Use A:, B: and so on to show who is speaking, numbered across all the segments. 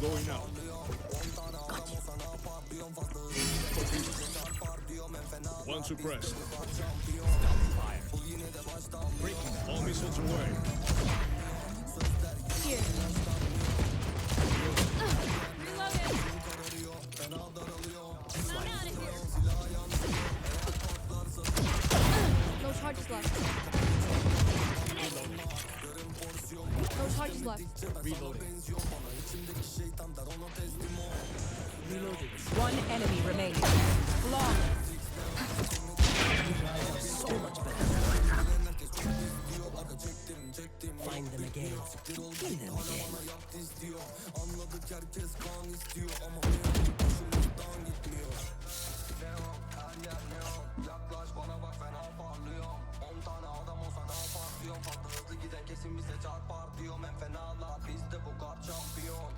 A: burada oyna. One suppressed. All missiles away. Here. Uh, no charges left. Reloading.
B: One enemy remaining.
A: Long. so much better. Find them again. Kill them again. Anladık herkes kan istiyor ama benim başımdan gitmiyor. Yaklaş bana bak fena parlıyor 10 tane adam olsa daha patlıyor Patladı giden kesin bize çarpar Diyorum en fenalar bizde bu kar şampiyon.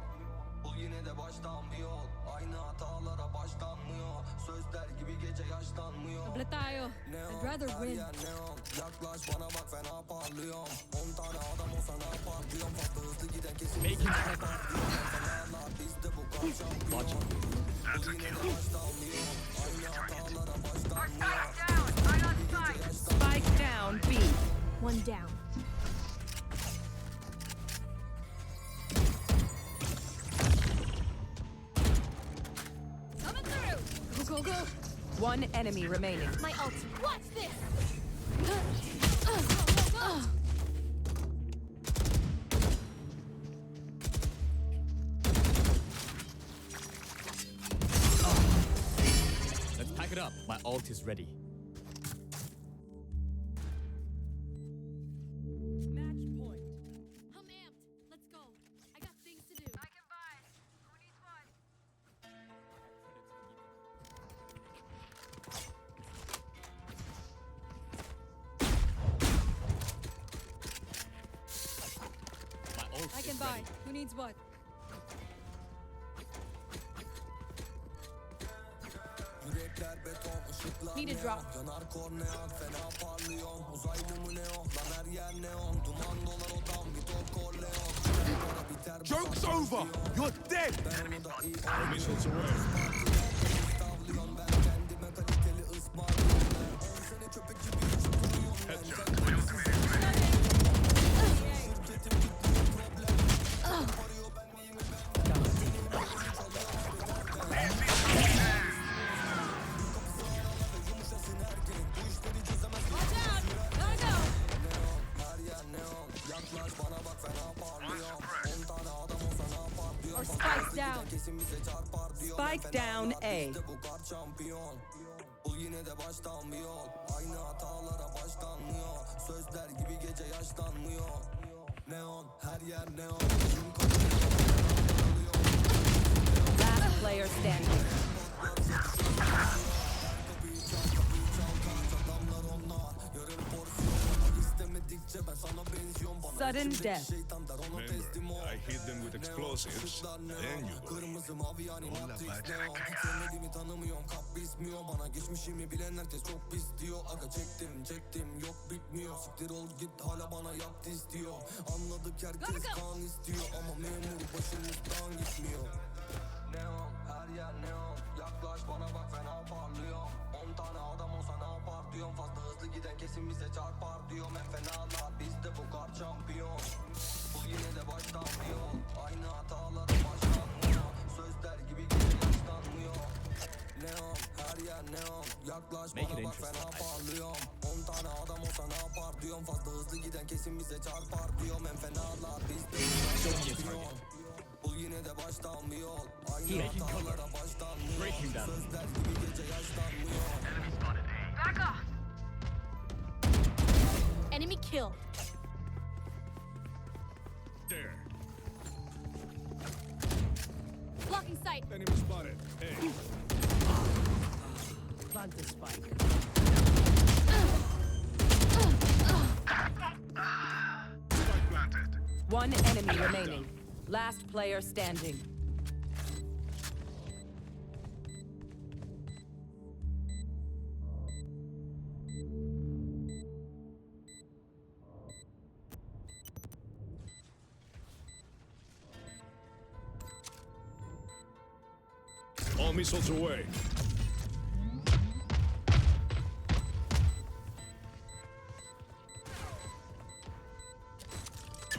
A: Bul yine de baştan bir yol Aynı hatalara başlanmıyor. Sözler gibi gece yaşlanmıyor. Abla
C: tayo
A: I'd rather win. neon. Yaklaş bana bak fena parlıyorum 10 tane adam olsa ne yapar diyorum. Fazla hızlı giden kesin Making sense Fenalar bizde bu kar şampiyon. Bul yine de başlanmıyor. Aynı hatalara başlanmıyor. Spike down
B: B.
C: One down. go, go!
B: One enemy remaining.
C: My ult. Watch this!
D: Let's pack it up. My ult is ready. I can buy.
C: Who needs what?
A: Yürekler beton ışıklar Yanar kornean fena parlıyor Uzaylı mı neon lan her yer neon Duman dolar odam Vito Corleone Joke's over! You're
D: dead!
A: Missiles away. or spike down. Spike down A. yine de başlanmıyor Aynı hatalara başlanmıyor. Sözler gibi gece yaşlanmıyor. Neon her yer neon. Kim Last player standing. Sudden death. Şey I
E: hit them with explosives.
A: Then you. Kırmızı mavi yani Matrix neon Hiç tanımıyorum. Kap bismiyor Bana geçmişimi bilen herkes çok pis diyor. Aga çektim çektim. Yok bitmiyor. Siktir ol git. Hala bana yaptı istiyor. Anladık herkes kan istiyor. Ama memur başımızdan gitmiyor. Neon her yer neon Kardeş bana bak fena parlıyor 10 tane adam olsa ne yapar diyorum. Fazla hızlı giden kesin bize çarpar diyorum. Hep fenalar biz bu kar şampiyon. Bu yine de baştan diyor Aynı hataları başlatmıyor. Sözler gibi geri yaşlanmıyor. Neon her yer neon. Yaklaş Make bana bak fena parlıyorum. 10 tane adam olsa ne yapar diyorum. Fazla hızlı giden kesin bize çarpar diyorum. Hem fenalar biz bu kar şampiyon. Bu yine de baştan bir yol Aynı hatalara baştan Kim down? Enemy
D: spotted A.
C: Back off! Enemy killed.
E: There.
C: Blocking sight.
E: Enemy spotted. Hey.
D: Plant the spike.
B: One enemy remaining. Last player standing.
E: All missiles away.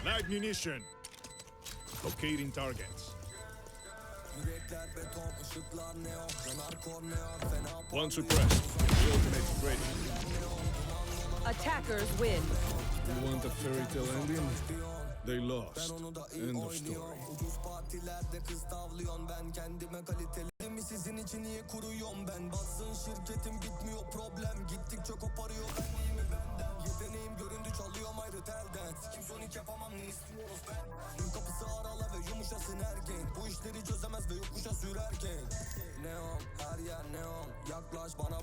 E: Light munition. Locating targets.
A: Yürekler beton, ışıklar neon Yanar korneon, fena One suppressed. The ultimate ready. Attackers win. You want a fairy tale ending?
E: They lost.
A: onu da iyi End of oynuyor. story. Ucuz partilerde kız tavlıyorsun. Ben Kendime kaliteli mi? Sizin için niye kuruyorum ben? Batsın şirketim bitmiyor problem. Gittikçe koparıyor ben iyi mi benden? Yeteneğim göründü çalıyorum ayrı telden. Kim sonik yapamam ne istiyoruz ben Kapısı arala ve yumuşasın ergen Bu işleri çözemez ve yokuşa sürerken. Neon her yer neon Yaklaş bana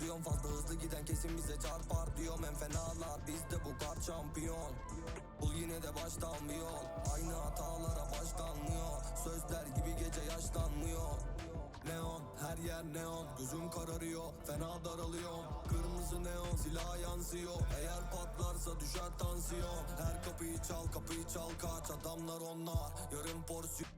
A: diyorum Fazla hızlı giden kesin bize çarpar diyorum. En fenalar bizde bu kar şampiyon. Bul yine de baştan bir yol Aynı hatalara başlanmıyor. Sözler gibi gece yaşlanmıyor. Neon her yer neon. Gözüm kararıyor fena daralıyorum. Kırmızı neon silah yansıyor. Eğer patlarsa düşer tansiyon. Her kapıyı çal kapıyı çal kaç. Adamlar onlar. Yarım porsiyon